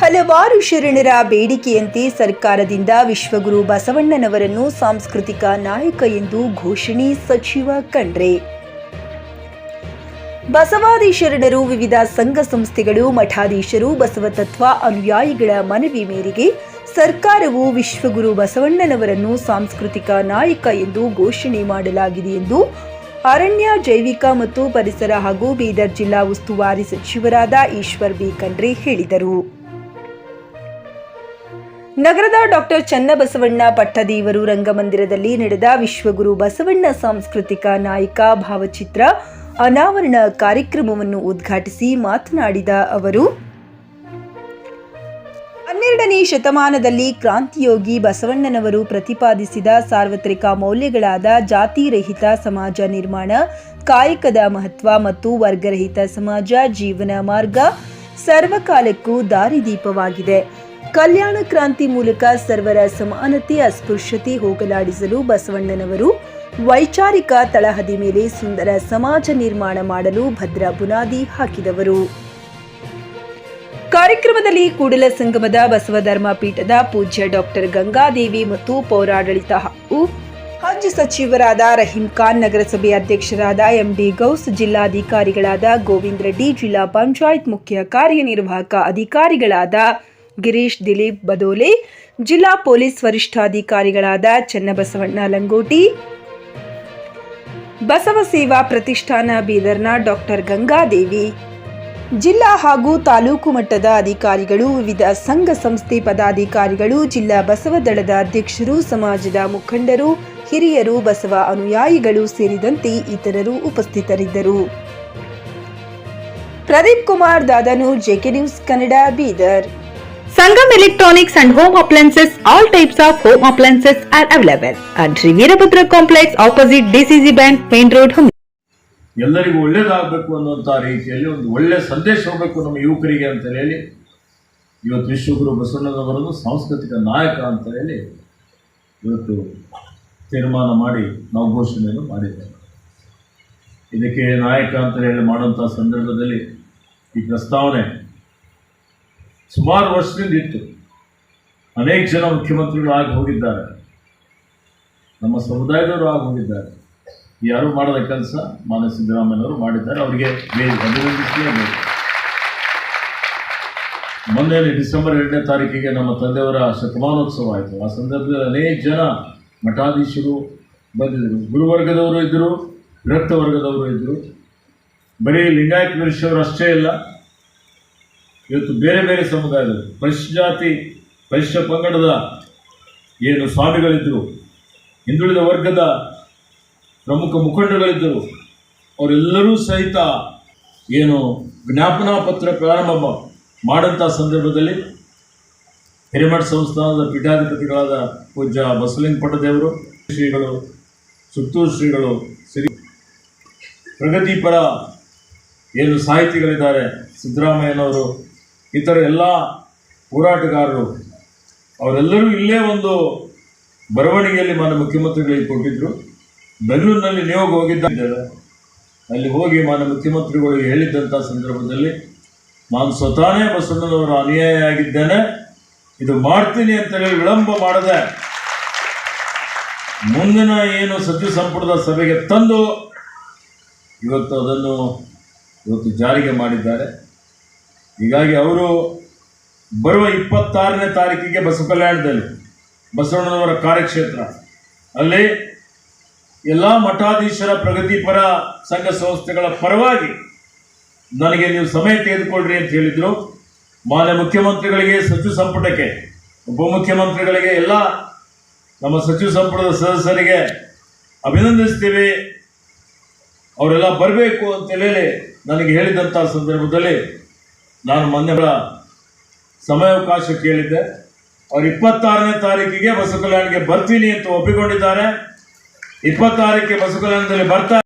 ಹಲವಾರು ಶರಣರ ಬೇಡಿಕೆಯಂತೆ ಸರ್ಕಾರದಿಂದ ವಿಶ್ವಗುರು ಬಸವಣ್ಣನವರನ್ನು ಸಾಂಸ್ಕೃತಿಕ ನಾಯಕ ಎಂದು ಘೋಷಣೆ ಸಚಿವ ಖಂಡ್ರೆ. ಬಸವಾದಿ ಶರಣರು ವಿವಿಧ ಸಂಘ ಸಂಸ್ಥೆಗಳು, ಮಠಾಧೀಶರು ಬಸವತತ್ವ ಅನುಯಾಯಿಗಳ ಮನವಿ ಮೇರೆಗೆ ಸರ್ಕಾರವು ವಿಶ್ವಗುರು ಬಸವಣ್ಣನವರನ್ನು ಸಾಂಸ್ಕೃತಿಕ ನಾಯಕ ಎಂದು ಘೋಷಣೆ ಮಾಡಲಾಗಿದೆ ಎಂದು ಅರಣ್ಯ, ಜೈವಿಕ ಮತ್ತು ಪರಿಸರ ಹಾಗೂ ಬೀದರ್ ಜಿಲ್ಲಾ ಉಸ್ತುವಾರಿ ಸಚಿವರಾದ ಈಶ್ವರ್ ಬಿ ಖಂಡ್ರೆ ಹೇಳಿದರು. ನಗರದ ಡಾಕ್ಟರ್ ಚನ್ನಬಸವಣ್ಣ ಪಟ್ಟದೇವರು ರಂಗಮಂದಿರದಲ್ಲಿ ನಡೆದ ವಿಶ್ವಗುರು ಬಸವಣ್ಣ ಸಾಂಸ್ಕೃತಿಕ ನಾಯಕ ಭಾವಚಿತ್ರ ಅನಾವರಣ ಕಾರ್ಯಕ್ರಮವನ್ನು ಉದ್ಘಾಟಿಸಿ ಮಾತನಾಡಿದ ಅವರು, ಹನ್ನೆರಡನೇ ಶತಮಾನದಲ್ಲಿ ಕ್ರಾಂತಿಯೋಗಿ ಬಸವಣ್ಣನವರು ಪ್ರತಿಪಾದಿಸಿದ ಸಾರ್ವತ್ರಿಕ ಮೌಲ್ಯಗಳಾದ ಜಾತಿರಹಿತ ಸಮಾಜ ನಿರ್ಮಾಣ, ಕಾಯಕದ ಮಹತ್ವ ಮತ್ತು ವರ್ಗರಹಿತ ಸಮಾಜ ಜೀವನ ಮಾರ್ಗ ಸರ್ವಕಾಲಕ್ಕೂ ದಾರಿದೀಪವಾಗಿದೆ. ಕಲ್ಯಾಣ ಕ್ರಾಂತಿ ಮೂಲಕ ಸರ್ವರ ಸಮಾನತೆ ಅಸ್ಪೃಶ್ಯತೆ ಹೋಗಲಾಡಿಸಲು ಬಸವಣ್ಣನವರು ವೈಚಾರಿಕ ತಳಹದಿ ಮೇಲೆ ಸುಂದರ ಸಮಾಜ ನಿರ್ಮಾಣ ಮಾಡಲು ಭದ್ರ ಬುನಾದಿ ಹಾಕಿದವರು. ಕಾರ್ಯಕ್ರಮದಲ್ಲಿ ಕೂಡಲ ಸಂಗಮದ ಬಸವ ಪೀಠದ ಪೂಜ್ಯ ಡಾಕ್ಟರ್ ಗಂಗಾದೇವಿ ಮತ್ತು ಪೌರಾಡಳಿತ ಹಾಗೂ ಹಜ್ ಸಚಿವರಾದ ರಹೀಂ ಖಾನ್ ನಗರಸಭೆ ಅಧ್ಯಕ್ಷರಾದ ಎಂಡಿ ಗೌಸ್, ಜಿಲ್ಲಾಧಿಕಾರಿಗಳಾದ ಗೋವಿಂದ್ ರೆಡ್ಡಿ, ಜಿಲ್ಲಾ ಪಂಚಾಯತ್ ಮುಖ್ಯ ಕಾರ್ಯನಿರ್ವಾಹಕ ಅಧಿಕಾರಿಗಳಾದ ಗಿರೀಶ್, ದಿಲೀಪ್ ಬದೋಲೆ, ಜಿಲ್ಲಾ ಪೊಲೀಸ್ ವರಿಷ್ಠಾಧಿಕಾರಿಗಳಾದ ಚನ್ನಬಸವಣ್ಣ ಲಂಗೋಟಿ, ಬಸವ ಸೇವಾ ಪ್ರತಿಷ್ಠಾನ ಬೀದರ್ನ ಡಾಕ್ಟರ್ ಗಂಗಾದೇವಿ, ಜಿಲ್ಲಾ ಹಾಗೂ ತಾಲೂಕು ಮಟ್ಟದ ಅಧಿಕಾರಿಗಳು, ವಿವಿಧ ಸಂಘ ಸಂಸ್ಥೆ ಪದಾಧಿಕಾರಿಗಳು, ಜಿಲ್ಲಾ ಬಸವ ದಳದ ಅಧ್ಯಕ್ಷರು, ಸಮಾಜದ ಮುಖಂಡರು, ಹಿರಿಯರು, ಬಸವ ಅನುಯಾಯಿಗಳು ಸೇರಿದಂತೆ ಇತರರು ಉಪಸ್ಥಿತರಿದ್ದರು. Pradeep Kumar Dadanur JK news Kannada, Bidar. Sangam Electronics and Home Appliances, all types of home appliances are available. At Sri Putra Complex opposite DCC Bank, Main Road, Hum. ಎಲ್ಲರಿಗೂ ಒಳ್ಳೇದಾಗಬೇಕು ಅನ್ನುವಂಥ ರೀತಿಯಲ್ಲಿ ಒಂದು ಒಳ್ಳೆಯ ಸಂದೇಶ ಹೋಗಬೇಕು ನಮ್ಮ ಯುವಕರಿಗೆ ಅಂತ ಹೇಳಿ. ಇವತ್ತು ವಿಶ್ವಗುರು ಬಸವಣ್ಣನವರನ್ನು ಸಾಂಸ್ಕೃತಿಕ ನಾಯಕ ಅಂತ ಹೇಳಿ ಇವತ್ತು ತೀರ್ಮಾನ ಮಾಡಿ ನಾವು ಘೋಷಣೆಯನ್ನು ಮಾಡಿದ್ದೇವೆ. ಇದಕ್ಕೆ ನಾಯಕ ಅಂತ ಹೇಳಿ ಮಾಡುವಂಥ ಸಂದರ್ಭದಲ್ಲಿ ಈ ಪ್ರಸ್ತಾವನೆ ಸುಮಾರು ವರ್ಷದಿಂದ ಇತ್ತು. ಅನೇಕ ಜನ ಮುಖ್ಯಮಂತ್ರಿಗಳು ಆಗಿ ಹೋಗಿದ್ದಾರೆ. ನಮ್ಮ ಸಮುದಾಯದವರು ಆಗಿ ಹೋಗಿದ್ದಾರೆ. ಯಾರು ಮಾಡದ ಕೆಲಸ, ಮಾನ್ಯ ಸಿದ್ದರಾಮಯ್ಯನವರು ಮಾಡಿದ್ದಾರೆ. ಅವರಿಗೆ ಅಭಿನಂದಿಸಲೇಬೇಕು ಮೊನ್ನೆ ಡಿಸೆಂಬರ್ ಎರಡನೇ ತಾರೀಕಿಗೆ ನಮ್ಮ ತಂದೆಯವರ ಶತಮಾನೋತ್ಸವ ಆಯಿತು. ಆ ಸಂದರ್ಭದಲ್ಲಿ ಅನೇಕ ಜನ ಮಠಾಧೀಶರು ಬಂದಿದ್ದರು. ಗುರುವರ್ಗದವರು ಇದ್ದರು ವಿರಕ್ತ ವರ್ಗದವರು ಇದ್ದರು. ಬರೀ ಲಿಂಗಾಯತ ಮನುಷ್ಯವರು ಅಷ್ಟೇ ಇಲ್ಲ. ಇವತ್ತು ಬೇರೆ ಬೇರೆ ಸಮುದಾಯದ ಪರಿಶಿಷ್ಟ ಜಾತಿ ಪಂಗಡದ ಏನು ಸ್ವಾಮಿಗಳಿದ್ದರು ಹಿಂದುಳಿದ ವರ್ಗದ ಪ್ರಮುಖ ಮುಖಂಡಗಳಿದ್ದರು, ಅವರೆಲ್ಲರೂ ಸಹಿತ ಏನು ಜ್ಞಾಪನಾ ಪತ್ರ ಪ್ರಾರಂಭ ಮಾಡಂಥ ಸಂದರ್ಭದಲ್ಲಿ ಹಿರೇಮಠ ಸಂಸ್ಥಾನದ ಪೀಠಾಧಿಪತಿಗಳಾದ ಪೂಜ್ಯ ಬಸಲಿಂಗ ಪಟ್ಟದೇವರು, ಶ್ರೀಗಳು, ಸುತ್ತೂರು ಶ್ರೀಗಳು, ಸಿರಿ ಪ್ರಗತಿಪರ ಏನು ಸಾಹಿತಿಗಳಿದ್ದಾರೆ ಸಿದ್ದರಾಮಯ್ಯನವರು ಇತರ ಎಲ್ಲ ಹೋರಾಟಗಾರರು, ಅವರೆಲ್ಲರೂ ಇಲ್ಲೇ ಒಂದು ಬರವಣಿಗೆಯಲ್ಲಿ ಮಾನ್ಯ ಮುಖ್ಯಮಂತ್ರಿಗಳಿಗೆ ಕೊಟ್ಟಿದ್ದರು ಬೆಂಗಳೂರಿನಲ್ಲಿ ನಿಯೋಗ ಹೋಗಿದ್ದ ಅಲ್ಲಿ ಹೋಗಿ ಮಾನ್ಯ ಮುಖ್ಯಮಂತ್ರಿಗಳಿಗೆ ಹೇಳಿದ್ದಂಥ ಸಂದರ್ಭದಲ್ಲಿ ನಾನು ಸ್ವತಃನೇ ಬಸವಣ್ಣನವರ ಅನುಯಾಯಿ ಆಗಿದ್ದೇನೆ. ಇದು ಮಾಡ್ತೀನಿ ಅಂತ ಹೇಳಿ ವಿಳಂಬ ಮಾಡದೆ ಮುಂದಿನ ಏನು ಸಚಿವ ಸಂಪುಟದ ಸಭೆಗೆ ತಂದು ಇವತ್ತು ಅದನ್ನು ಇವತ್ತು ಜಾರಿಗೆ ಮಾಡಿದ್ದಾರೆ. ಹೀಗಾಗಿ ಅವರು ಬರುವ ಇಪ್ಪತ್ತಾರನೇ ತಾರೀಕಿಗೆ ಬಸವ ಕಲ್ಯಾಣದಲ್ಲಿ ಬಸವಣ್ಣನವರ ಕಾರ್ಯಕ್ಷೇತ್ರ. ಅಲ್ಲಿ ಎಲ್ಲ ಮಠಾಧೀಶರ ಪ್ರಗತಿಪರ ಸಂಘ ಸಂಸ್ಥೆಗಳ ಪರವಾಗಿ ನನಗೆ ನೀವು ಸಮಯ ತೆಗೆದುಕೊಳ್ಳ್ರಿ ಅಂತ ಹೇಳಿದರು. ಮಾನ್ಯ ಮುಖ್ಯಮಂತ್ರಿಗಳಿಗೆ ಸಚಿವ ಸಂಪುಟಕ್ಕೆ ಉಪಮುಖ್ಯಮಂತ್ರಿಗಳಿಗೆ ಎಲ್ಲ ನಮ್ಮ ಸಚಿವ ಸಂಪುಟದ ಸದಸ್ಯರಿಗೆ ಅಭಿನಂದಿಸ್ತೀವಿ. ಅವರೆಲ್ಲ ಬರಬೇಕು ಅಂತೇಳಿ ನನಗೆ ಹೇಳಿದಂಥ ಸಂದರ್ಭದಲ್ಲಿ ನಾನು ಮೊನ್ನೆ ಸಮಯಾವಕಾಶ ಕೇಳಿದ್ದೆ. ಅವ್ರು ಇಪ್ಪತ್ತಾರನೇ ತಾರೀಕಿಗೆ ಬಸವ ಕಲ್ಯಾಣಿಗೆ ಬರ್ತೀನಿ ಅಂತ ಒಪ್ಪಿಕೊಂಡಿದ್ದಾರೆ. ಇಪ್ಪತ್ತಾರಕ್ಕೆ ಬಸವ ಕಲ್ಯಾಣದಲ್ಲಿ ಕಂಪನಿ